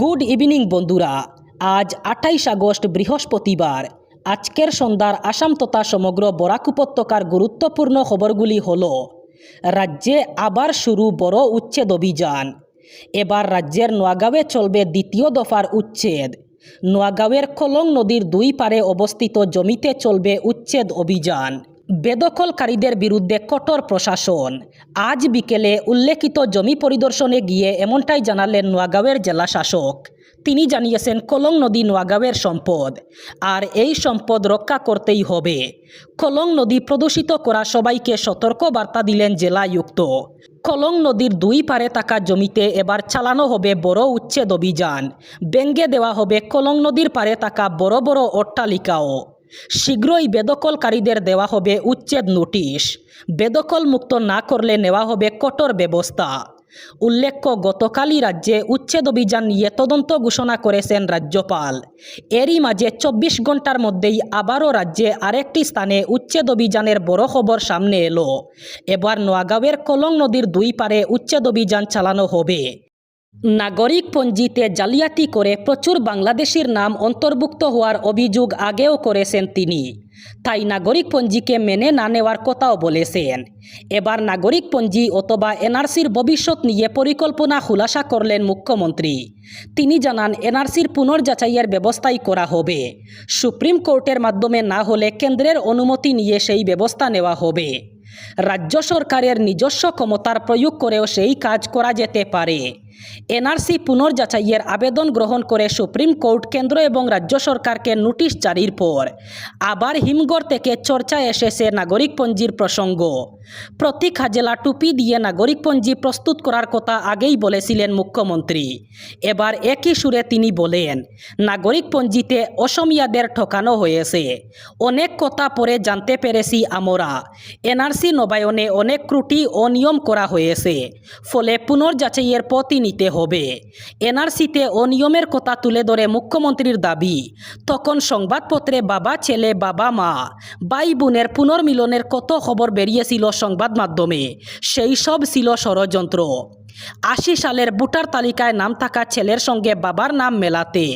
Good evening, বন্ধুরা। আজ আঠাইশ আগস্ট, বৃহস্পতিবার। আজকের সন্ধ্যার আসাম তথা সমগ্র বরাক উপত্যকার গুরুত্বপূর্ণ খবরগুলি হল, রাজ্যে আবার শুরু বড় উচ্ছেদ অভিযান। এবার রাজ্যের নোয়াগাঁওয়ে চলবে দ্বিতীয় দফার উচ্ছেদ। নোয়াগাঁওয়ের কলং নদীর দুই পারে অবস্থিত জমিতে চলবে উচ্ছেদ অভিযান। বেদখলকারীদের বিরুদ্ধে কঠোর প্রশাসন। আজ বিকেলে উল্লেখিত জমি পরিদর্শনে গিয়ে এমনটাই জানালেন নোয়াগাঁওয়ের জেলা শাসক। তিনি জানিয়েছেন কলং নদী নোয়াগাঁওয়ের সম্পদ। আর এই সম্পদ রক্ষা করতেই হবে। কলং নদী প্রদূষিত করা সবাইকে সতর্ক বার্তা দিলেন জেলায়ুক্ত। কলং নদীর দুই পারে থাকা জমিতে এবার চালানো হবে বড় উচ্ছেদ অভিযান। ব্যঙ্গে দেওয়া হবে কলং নদীর পারে থাকা বড় বড় অট্টালিকাও। শীঘ্রই বেদখলকারীদের দেওয়া হবে উচ্ছেদ নোটিশ। বেদখল মুক্ত না করলে নেওয়া হবে কঠোর ব্যবস্থা। উল্লেখ্য, গতকালই রাজ্যে উচ্ছেদ অভিযান নিয়ে তদন্ত ঘোষণা করেছেন রাজ্যপাল। এরই মাঝে চব্বিশ ঘণ্টার মধ্যেই আবারও রাজ্যে আরেকটি স্থানে উচ্ছেদ অভিযানের বড় খবর সামনে এলো। এবার নোয়াগাঁওয়ের কলং নদীর দুই পারে উচ্ছেদ অভিযান চালানো হবে। নাগরিক পঞ্জিতে জালিয়াতি করে প্রচুর বাংলাদেশির নাম অন্তর্ভুক্ত হওয়ার অভিযোগ আগেও করেছেন তিনি। তাই নাগরিক পঞ্জিকে মেনে না নেওয়ার কথাও বলেছেন। এবার নাগরিক পঞ্জি অথবা এনআরসির ভবিষ্যৎ নিয়ে পরিকল্পনা খুলাসা করলেন মুখ্যমন্ত্রী। তিনি জানান, এনআরসির পুনর্যাচাইয়ের ব্যবস্থাই করা হবে। সুপ্রিম কোর্টের মাধ্যমে না হলে কেন্দ্রের অনুমতি নিয়ে সেই ব্যবস্থা নেওয়া হবে। রাজ্য সরকারের নিজস্ব ক্ষমতার প্রয়োগ করেও সেই কাজ করা যেতে পারে। এনআরসি পুনর্যাচাইয়ের আবেদন গ্রহণ করে সুপ্রিম কোর্ট, কেন্দ্র এবং রাজ্য সরকারকে নোটিশ জারির পর আবার হিমঘর থেকে চর্চায় এসেছে নাগরিকপঞ্জির প্রসঙ্গ। প্রতীক হাজেলা টুপি দিয়ে নাগরিকপঞ্জি প্রস্তুত করার কথা আগেই বলেছিলেন মুখ্যমন্ত্রী। এবার একই সুরে তিনি বলেন, নাগরিকপঞ্জিতে অসমিয়াদের ঠকানো হয়েছে। অনেক কথা পরে জানতে পেরেছি আমরা। এনআরসি নবায়নে অনেক ত্রুটি অনিয়ম করা হয়েছে। ফলে পুনর্যাচাইয়ের পথই নিতে হবে। এনআরসিতে অনিয়মের কথা তুলে ধরে মুখ্যমন্ত্রীর দাবি। তখন সংবাদপত্রে বাবা, ছেলে, বাবা, মা, ভাই বোনের পুনর্মিলনের কত খবর বেরিয়েছিল সংবাদ মাধ্যমে, সেই সব ছিল ষড়যন্ত্র। আশি সালের ভোটার তালিকায় নাম থাকা ছেলের সঙ্গে বাবার নাম মেলাতে,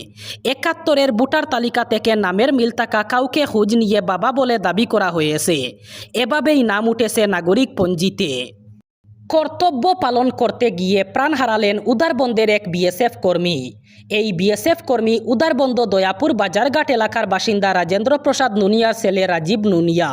একাত্তরের ভোটার তালিকা থেকে নামের মিল থাকা কাউকে খোঁজ নিয়ে বাবা বলে দাবি করা হয়েছে। এভাবেই নাম উঠেছে নাগরিক পঞ্জিতে। কর্তব্য পালন করতে গিয়ে প্রাণ হারালেন উদারবন্দের এক বিএসএফ কর্মী। এই বিএসএফ কর্মী উদারবন্দ দয়াপুর বাজারঘাট এলাকার বাসিন্দা রাজেন্দ্র প্রসাদ নুনিয়ার ছেলে রাজীব নুনিয়া।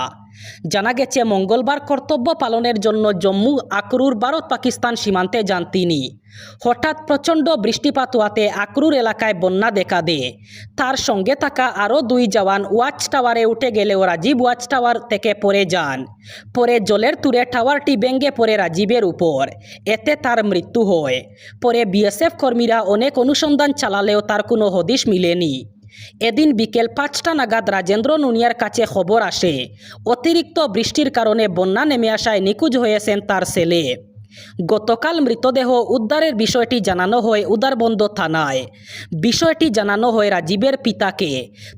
জানা গেছে, মঙ্গলবার কর্তব্য পালনের জন্য জম্মু আকরুর, ভারত, পাকিস্তান সীমান্তে যান তিনি। হঠাৎ প্রচণ্ড বৃষ্টিপাত হওয়াতে আকরুর এলাকায় বন্যা দেখা দেয়। তার সঙ্গে থাকা আরও দুই জওয়ান ওয়াচ টাওয়ারে উঠে গেলেও রাজীব ওয়াচ টাওয়ার থেকে পড়ে যান। পরে জলের তুরে টাওয়ারটি ভেঙে পড়ে রাজীবের উপর। এতে তার মৃত্যু হয়। পরে বিএসএফ কর্মীরা অনেক অনুসন্ধান চালালেও তার কোনো হদিশ মিলেনি। এদিন বিকেল পাঁচটা নাগাদ রাজেন্দ্র নুনিয়ার কাছে খবর আসে। অতিরিক্ত বৃষ্টির কারণে বন্যা নেমে আসায় নিখোঁজ হয়েছেন তার ছেলে গতকাল মৃতদেহ উদ্ধারের বিষয়টি জানানো হয় উদারবন্দ থানায় বিষয়টি জানানো হয় রাজীবের পিতাকে।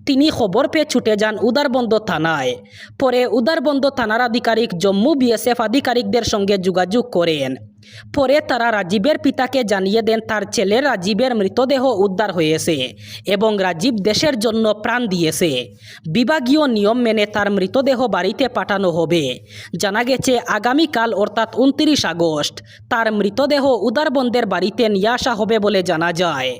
তিনি খবর পেয়ে ছুটে যান উদারবন্দ থানায় পরে উদারবন্দ থানার আধিকারিক জম্মু বিএসএফ আধিকারিকদের সঙ্গে যোগাযোগ করেন। পরে তারা রাজীবের পিতাকে জানিয়ে দেন, তার ছেলে রাজীবের মৃতদেহ উদ্ধার হয়েছে এবং রাজীব দেশের জন্য প্রাণ দিয়েছে। বিভাগীয় নিয়ম মেনে তার মৃতদেহ বাড়িতে পাঠানো হবে। জানা গেছে, আগামীকাল অর্থাৎ উনত্রিশ আগস্ট, তার মৃতদেহ উদারবন্দের বাড়িতে নিয়ে আসা হবে বলে জানা যায়।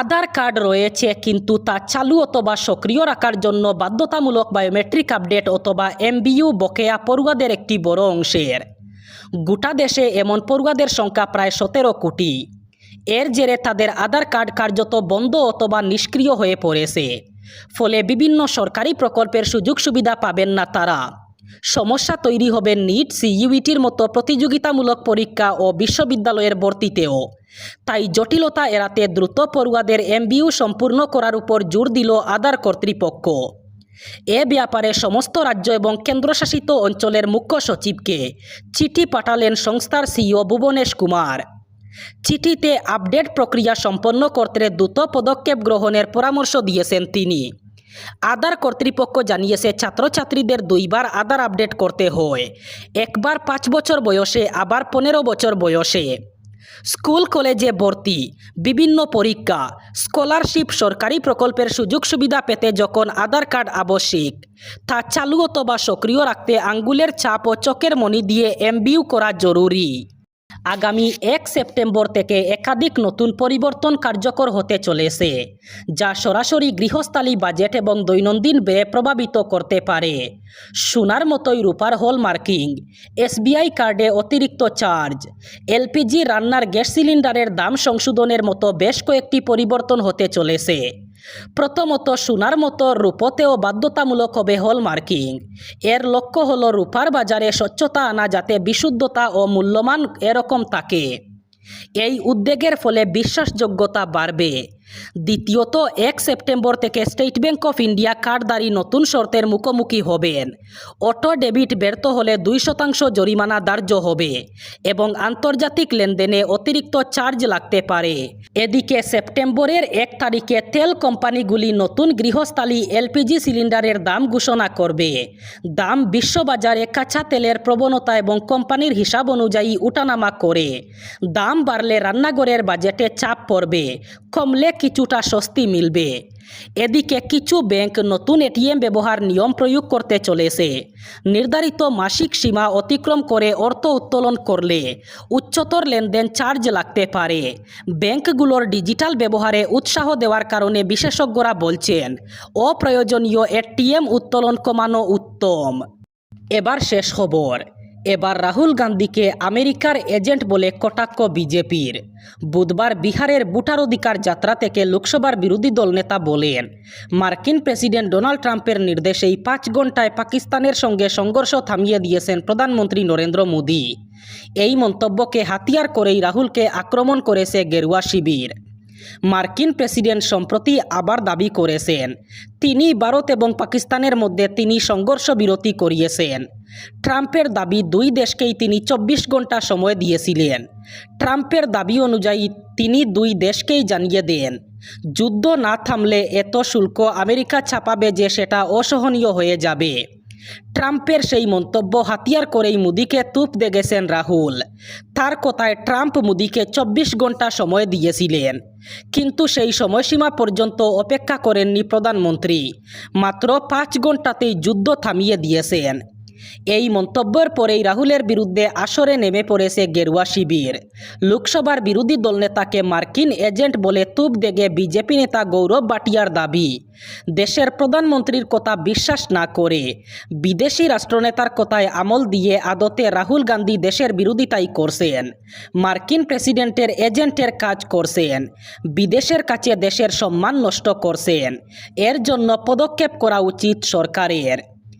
আধার কার্ড রয়েছে, কিন্তু তা চালু অথবা সক্রিয় রাখার জন্য বাধ্যতামূলক বায়োমেট্রিক আপডেট অথবা এমবিইউ বকেয়া পড়ুয়াদের একটি বড় অংশের। গোটা দেশে এমন পড়ুয়াদের সংখ্যা প্রায় সতেরো কোটি। এর জেরে তাদের আধার কার্ড কার্যত বন্ধ অথবা নিষ্ক্রিয় হয়ে পড়েছে। ফলে বিভিন্ন সরকারি প্রকল্পের সুযোগ সুবিধা পাবেন না তারা। সমস্যা তৈরি হবে নিট সিইউইটির মতো প্রতিযোগিতামূলক পরীক্ষা ও বিশ্ববিদ্যালয়ের ভর্তিতেও। তাই জটিলতা এড়াতে দ্রুত পড়ুয়াদের এমবিইউ সম্পূর্ণ করার উপর জোর দিল আধার কর্তৃপক্ষ। এ ব্যাপারে সমস্ত রাজ্য এবং কেন্দ্রশাসিত অঞ্চলের মুখ্য সচিবকে চিঠি পাঠালেন সংস্থার সিইও ভুবনেশ কুমার। চিঠিতে আপডেট প্রক্রিয়া সম্পন্ন করতে দ্রুত পদক্ষেপ গ্রহণের পরামর্শ দিয়েছেন তিনি। আধার কর্তৃপক্ষ জানিয়েছে, ছাত্রছাত্রীদের দুইবার আধার আপডেট করতে হয়। একবার পাঁচ বছর বয়সে, আবার পনেরো বছর বয়সে। স্কুল, কলেজে ভর্তি, বিভিন্ন পরীক্ষা, স্কলারশিপ, সরকারি প্রকল্পের সুযোগ সুবিধা পেতে যখন আধার কার্ড আবশ্যিক, তা চালু অথবা সক্রিয় রাখতে আঙ্গুলের ছাপ ও চোখের মনি দিয়ে এমবিউ করা জরুরি। আগামী এক সেপ্টেম্বর থেকে একাধিক নতুন পরিবর্তন কার্যকর হতে চলেছে, যা সরাসরি গৃহস্থালী বাজেট এবং দৈনন্দিন ব্যয় প্রভাবিত করতে পারে। সোনার মতোই রূপার হল মার্কিং এসবিআই কার্ডে অতিরিক্ত চার্জ, এলপিজি রান্নার গ্যাস সিলিন্ডারের দাম সংশোধনের মতো বেশ কয়েকটি পরিবর্তন হতে চলেছে। প্রথমত সোনার মতো রূপতেও বাধ্যতামূলক হবে হল মার্কিং এর লক্ষ্য হলো রূপার বাজারে স্বচ্ছতা আনা যাতে বিশুদ্ধতা ও মূল্যমান এরকম থাকে। এই উদ্যোগের ফলে বিশ্বাসযোগ্যতা বাড়বে। দ্বিতীয়ত, এক সেপ্টেম্বর থেকে স্টেট ব্যাংক অফ ইন্ডিয়া কার্ডধারী নতুন শর্তের মুখোমুখি হবেন। অটো ডেবিট ব্যর্থ হলে দুই শতাংশ জরিমানা ধার্য হবে এবং আন্তর্জাতিক লেনদেনে অতিরিক্ত চার্জ লাগতে পারে। এদিকে, সেপ্টেম্বরের এক তারিখে তেল কোম্পানিগুলি নতুন গৃহস্থালী এলপিজি সিলিন্ডারের দাম ঘোষণা করবে। দাম বিশ্ববাজারে কাঁচা তেলের প্রবণতা এবং কোম্পানির হিসাব অনুযায়ী উঠানামা করে। দাম বাড়লে রান্নাঘরের বাজেটে চাপ পড়বে। কমলে কিছুটা স্বস্তি মিলবে। এদিকে কিছু ব্যাংক নতুন এটিএম ব্যবহার নিয়ম প্রয়োগ করতে চলেছে। নির্ধারিত মাসিক সীমা অতিক্রম করে অর্থ উত্তোলন করলে উচ্চতর লেনদেন চার্জ লাগতে পারে। ব্যাংকগুলোর ডিজিটাল ব্যবহারে উৎসাহ দেওয়ার কারণে বিশেষজ্ঞরা বলছেন, অপ্রয়োজনীয় এটিএম উত্তোলন কমানো উত্তম। এবার শেষ খবর। এবার রাহুল গান্ধীকে আমেরিকার এজেন্ট বলে কটাক্ষ বিজেপির। বুধবার বিহারের ভোটার অধিকার যাত্রা থেকে লোকসভার বিরোধী দল নেতা বলেন, মার্কিন প্রেসিডেন্ট ডোনাল্ড ট্রাম্পের নির্দেশেই পাঁচ ঘন্টায় পাকিস্তানের সঙ্গে সংঘর্ষ থামিয়ে দিয়েছেন প্রধানমন্ত্রী নরেন্দ্র মোদী। এই মন্তব্যকে হাতিয়ার করেই রাহুলকে আক্রমণ করেছে গেরুয়া শিবির। মার্কিন প্রেসিডেন্ট সম্প্রতি আবার দাবি করেছেন। তিনি ভারত এবং পাকিস্তানের মধ্যে তিনি সংঘর্ষ বিরতি করিয়েছেন। ট্রাম্পের দাবি দুই দেশকেই তিনি চব্বিশ ঘণ্টা সময় দিয়েছিলেন। ট্রাম্পের দাবি অনুযায়ী তিনি দুই দেশকেই জানিয়ে দেন, যুদ্ধ না থামলে এত শুল্ক আমেরিকা ছাপাবে যে সেটা অসহনীয় হয়ে যাবে। ট্রাম্পের সেই মন্তব্য হাতিয়ার করেই মোদিকে তুপ দে গেছেন রাহুল। তার কথায় ট্রাম্প মোদিকে চব্বিশ ঘণ্টা সময় দিয়েছিলেন। কিন্তু সেই সময়সীমা পর্যন্ত অপেক্ষা করেননি প্রধানমন্ত্রী। মাত্র পাঁচ ঘন্টাতেই যুদ্ধ থামিয়ে দিয়েছেন। এই মন্তব্যের পরেই রাহুলের বিরুদ্ধে আসরে নেমে পড়েছে গেরুয়া শিবির। লোকসভার বিরোধী দলনেতাকে মার্কিন এজেন্ট বলে তুপ দেগে বিজেপি নেতা গৌরব বাটিয়ার দাবি। দেশের প্রধানমন্ত্রীর কথা বিশ্বাস না করে বিদেশি রাষ্ট্রনেতার কথায় আমল দিয়ে আদতে রাহুল গান্ধী দেশের বিরোধিতাই করছেন। মার্কিন প্রেসিডেন্টের এজেন্টের কাজ করছেন। বিদেশের কাছে দেশের সম্মান নষ্ট করছেন। এর জন্য পদক্ষেপ করা উচিত সরকারের।